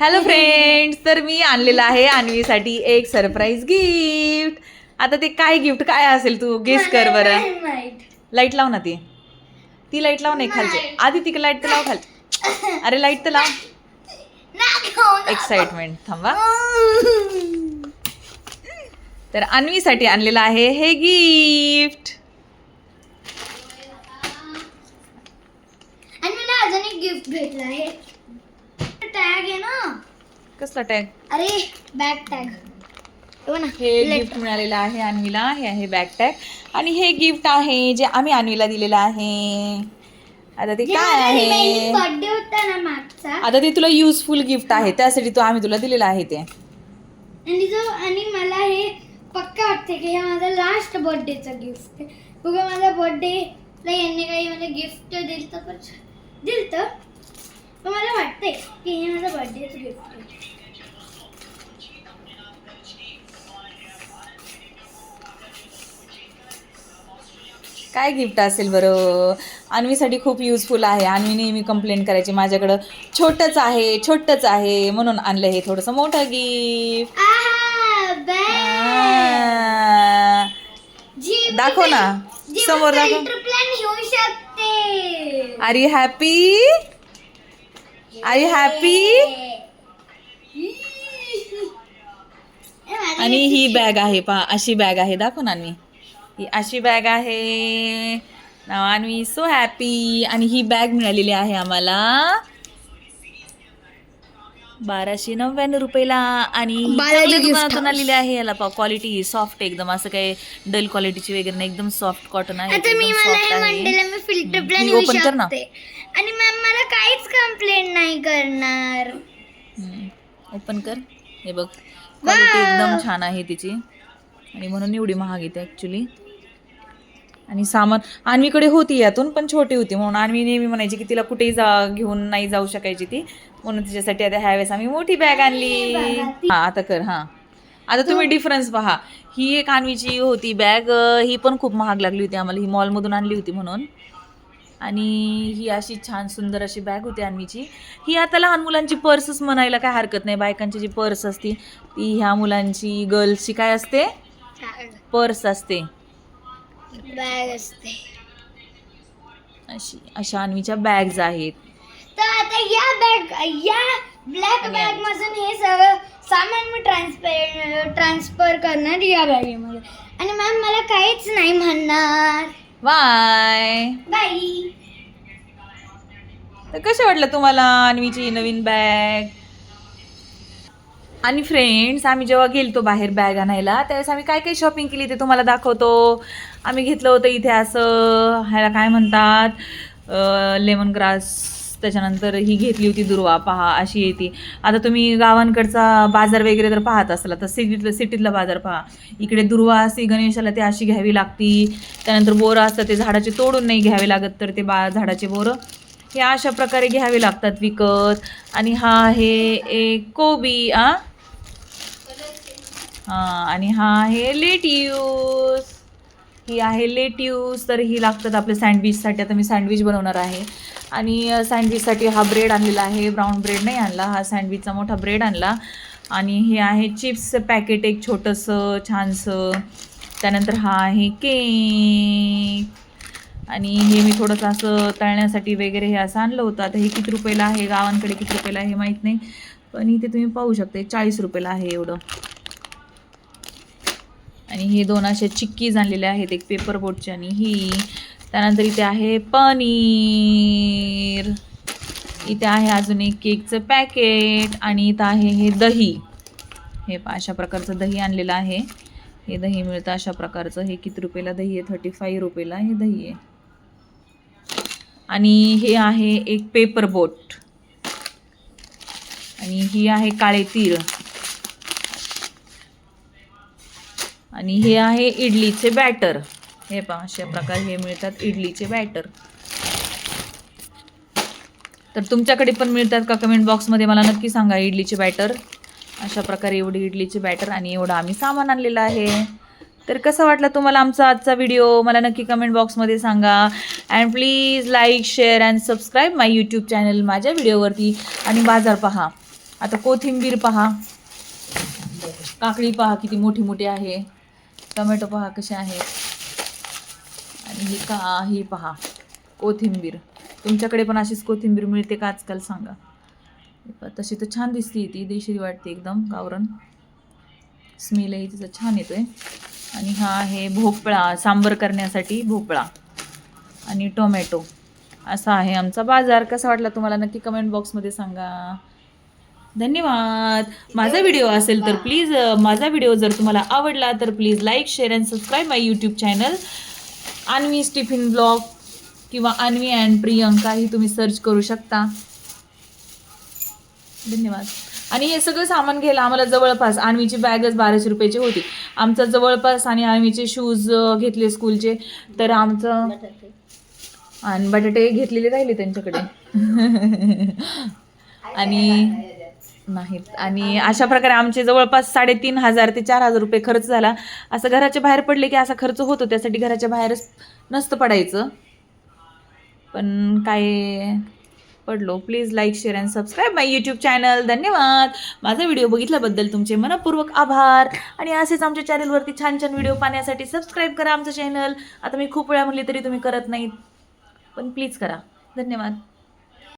Hello friends तर मी आणलेलं आहे अन्वीसाठी एक सरप्राईज गिफ्ट आता ते काय गिफ्ट काय असेल तू गेस कर बरं. लाइट लाव ना ती. ती लाइट लाव नाही खालची आधी ती लाइट तर लाव खालची अरे लाइट तर लाव. एक्साइटमेंट थांबा. तर अन्वीसाठी आणलेलं आहे हे गिफ्ट आणि मला अजून एक गिफ्ट भेटलं आहे. कसला टॅग अरे बॅग टॅग ना हे गिफ्ट मिळालेलं आहे अन्वीला. हे आहे बॅग टॅग आणि हे गिफ्ट आहे जे आम्ही अन्वीला दिलेलं आहे. आता ते काय आहे? बर्थडे होता ना मागचा. आता ते तुला युजफुल गिफ्ट आहे. त्यासाठी तो आम्ही तुला दिलेलं आहे ते. आणि जो आणि मला हे पक्का वाटते की हे माझा लास्ट बर्थडेचं गिफ्ट आहे. बघा माझा बर्थडेला यांनी काही मला गिफ्ट दिलं तर दिलं तर पण मला वाटतंय की हे माझं बर्थडेचं गिफ्ट आहे? काय गिफ्ट असेल बरं? अन्वीसाठी खूप युजफुल आहे. अन्वी नेहमी कंप्लेंट करायची माझ्याकडं छोटंच आहे छोटंच आहे. म्हणून आणलं हे थोडंसं मोठं गिफ्ट आहा, bag. जी दाखव ना. समोर दाखव. Are you happy are you happy आणि ही बॅग आहे पहा अशी बॅग आहे दाखव ना मी ही अशी बॅग आहे. नाव सो हॅपी आणि ही बॅग मिळालेली आहे आम्हाला. बाराशे नव्याण्णव रुपयाला आणि बालाजी gift दुकानातून house. आलेली आहे याला क्वालिटी सॉफ्ट एकदम असं काही डल क्वालिटीची वगैरे नाही एकदम सॉफ्ट कॉटन आहे आता मी मला हे आहे. मी फिल्टर प्लॅन येऊ open कर ना. शकते आणि मॅम मला काहीच कंप्लेंट नाही करणार. ओपन कर. हे बघ. क्वालिटी एकदम छान आहे तिची. आणि म्हणून एवढी महाग येते ॲक्च्युली आणि सामान. अन्वीकडे होती यातून पण छोटी होती म्हणून. अन्वी नेहमी म्हणायची की तिला कुठेही जा घेऊन नाही जाऊ शकायची ती. म्हणून तिच्यासाठी आता ह्यावेळेस आम्ही मोठी बॅग आणली. हा आता कर हां. आता तुम्ही डिफरन्स पहा. ही एक अन्वीची होती बॅग ही पण खूप महाग लागली होती आम्हाला. ही मॉलमधून आणली होती म्हणून. आणि ही अशी छान सुंदर अशी बॅग होती अन्वीची ही आता लहान मुलांची पर्सच म्हणायला काय हरकत नाही. बायकांची जी पर्स असती ती ह्या मुलांची गर्ल्सची काय असते? पर्स असते. बॅग असते अशी अशा अन्वीच्या बॅग्स आहेत. तर आता या बॅग या ब्लॅक आणि बॅग मधून हे सगळं सामान मी ट्रान्सफर ट्रान्सफर करणार या बॅगेमध्ये. आणि मॅम मला काहीच नाही म्हणणार. बाय बाई तर कसं वाटलं तुम्हाला अन्वीची नवीन बॅग आणि फ्रेंड्स आम्ही जेव्हा गेलतो बाहेर बॅग आणायला त्यावेळेस आम्ही काय काय शॉपिंग केली ते तुम्हाला दाखवतो. आम्ही घेतलं होतं इथे असं ह्याला काय म्हणतात लेमन ग्रास त्याच्यानंतर ही घेतली होती दुर्वा पहा अशी येते आता तुम्ही गावांकडचा बाजार वगैरे जर पाहत असाल तर सिटीतलं सिटीतला बाजार पहा. इकडे दुर्वा असते गणेशाला ते अशी घ्यावी लागती. त्यानंतर बोरं असतं ते झाडाचे तोडून नाही घ्यावे लागत तर ते बा झाडाचे बोरं. हे अशा प्रकारे घ्यावे लागतात विकत. आणि हा आहे एक कोबी आ? आणि हा आहे लेट्यूस. ही आहे लेट्यूस तर ही लागतात आपल्या सँडविचसाठी. आता मी सँडविच बनवणार आहे. आणि सँडविचसाठी हा ब्रेड आणलेला आहे. ब्राऊन ब्रेड नाही आणला. हा सँडविचचा मोठा ब्रेड आणला. आणि हे आहे चिप्सचं पॅकेट एक छोटंसं छानसं. त्यानंतर हा आहे केक. आणि हे मी थोडंसं असं तळण्यासाठी वगैरे हे असं आणलं होतं. आता हे किती रुपयाला आहे? गावांकडे किती रुपयाला आहे? हे माहीत नाही. पण इथे तुम्ही पाहू शकता चाळीस रुपयाला आहे एवढं. आणि हे दोन असे चिक्कीज आणलेले आहेत एक पेपर बोटची आणि ही. त्यानंतर इथे आहे पनीर. इथे आहे अजून एक केकचं पॅकेट आणि इथं आहे हे दही. हे अशा प्रकारचं दही आणलेलं आहे. हे दही मिळतं अशा प्रकारचं. हे किती रुपयाला दही आहे? थर्टी फाईव्ह रुपयाला हे दही आहे. आणि हे आहे एक पेपर बोट आणि ही आहे काळे तीळ. आणि हे आहे इडलीचे बॅटर. हे पहा अशा प्रकारे हे मिळतात इडलीचे बॅटर. तर तुमच्याकडे पण मिळतात का? कमेंट बॉक्समध्ये मला नक्की सांगा इडलीचे बॅटर. अशा प्रकारे एवढी इडलीचे बॅटर आणि एवढं आम्ही सामान आणलेलं आहे. तर कसं वाटलं तुम्हाला आमचा आजचा व्हिडिओ मला नक्की कमेंट बॉक्समध्ये सांगा. And please like share and subscribe my YouTube channel माझ्या व्हिडिओवरती आणि बाजार पहा. आता कोथिंबीर पहा. काकडी पहा किती मोठी मोठी आहे. टोमॅटो पहा कसे आहेत. आणि ही का ही पहा कोथिंबीर. तुमच्याकडे पण अशीच कोथिंबीर मिळते का आजकाल सांगा. तशी तर छान दिसते ती देशी वाटते एकदम गावरण स्मेलही तिचा छान येतोय. आणि हा आहे भोपळा सांबर करण्यासाठी भोपळा आणि टोमॅटो. असा आहे आमचा बाजार. कसा वाटला तुम्हाला नक्की कमेंट बॉक्समध्ये सांगा. धन्यवाद. माझा व्हिडिओ असेल तर प्लीज माझा व्हिडिओ जर तुम्हाला आवडला तर please like share and subscribe my YouTube channel Anvi स्टिफिन blog किंवा अन्वी अँड प्रियंका ही तुम्ही सर्च करू शकता. धन्यवाद. आणि हे सगळं सामान घ्यायला आम्हाला जवळपास आणवीची बॅगच बाराशे रुपयाची होती. आमचा जवळपास आणि आणवीचे शूज घेतले स्कूलचे तर आमचं आणि बटाटे घेतलेले राहिले त्यांच्याकडे. आणि नाहीत. आणि अशा प्रकारे आमचे जवळपास साडेतीन हजार ते चार हजार रुपये खर्च झाला. असं घराच्या बाहेर पडले की असा खर्च होतो त्यासाठी घराच्या बाहेरच नसतं पडायचं. पण काय पडलो please like share and subscribe my YouTube channel धन्यवाद. माझा व्हिडिओ बघितल्याबद्दल तुमचे मनपूर्वक आभार. आणि असेच आमच्या चॅनलवरती छान छान व्हिडिओ पाहण्यासाठी सबस्क्राईब करा आमचं चॅनल आता मी खूप वेळा म्हणली तरी तुम्ही करत नाहीत. पण प्लीज करा. धन्यवाद.